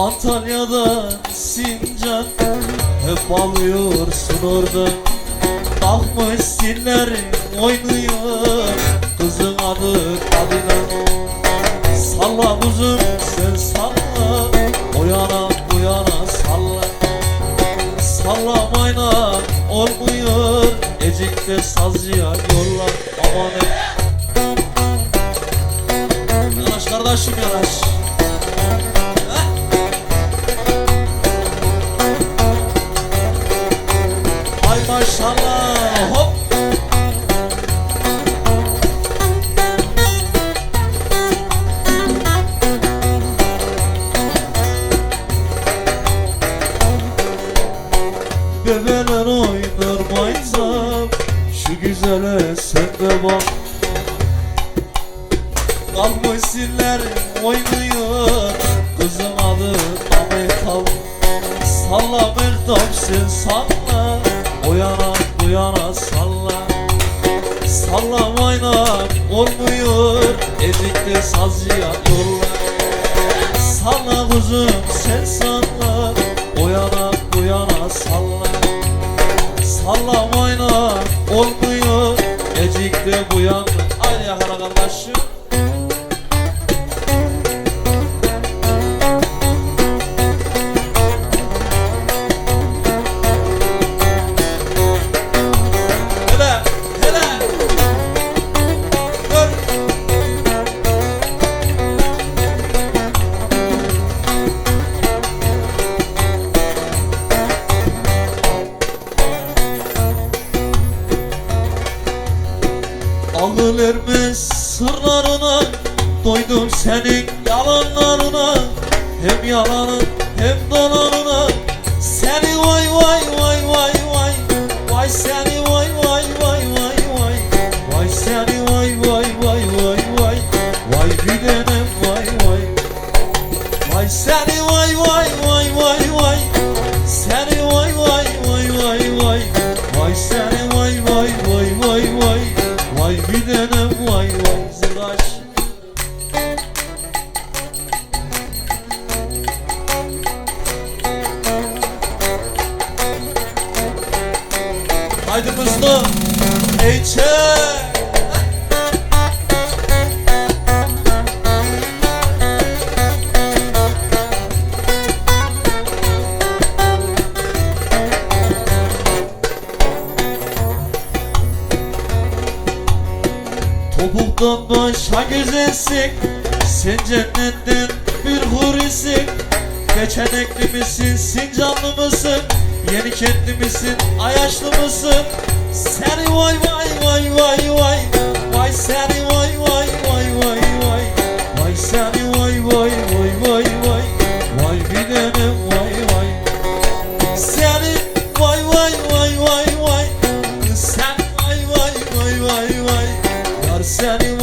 Antalya'da Sincan Hep alıyorsun orada. Bakmış sillerin oynuyor Kızın adı Kadına Salla kuzum sen salla O yana bu yana salla. Sallamayla olmuyor Ecikte sazcıya yolla. Aman et Yanaş kardeşim yanaş Bebeler oynar mayzap Şu güzele sen de bak Kalmış oynuyor Kızım adı Ahmet Salla Mehtap sen salla O yana yana salla. Sallamayla olmuyor Ezikte sazcıya yolla. Salla kuzum sen salla yana salla Sallamayla olmuyor Ecikte bu yana Akıl ermez sırlarına Doydum senin yalanlarına. Hem yalanın hem dolanına Zıraş Haydi mızlı Eyçe Topuktan başa güzelsin Sen cennetten bir hurisin Geçenekli misin, Sincanlı mısın? Yeni kentli misin, Ayaşlı mısın? Seni vay vay vay vay vay Vay seni vay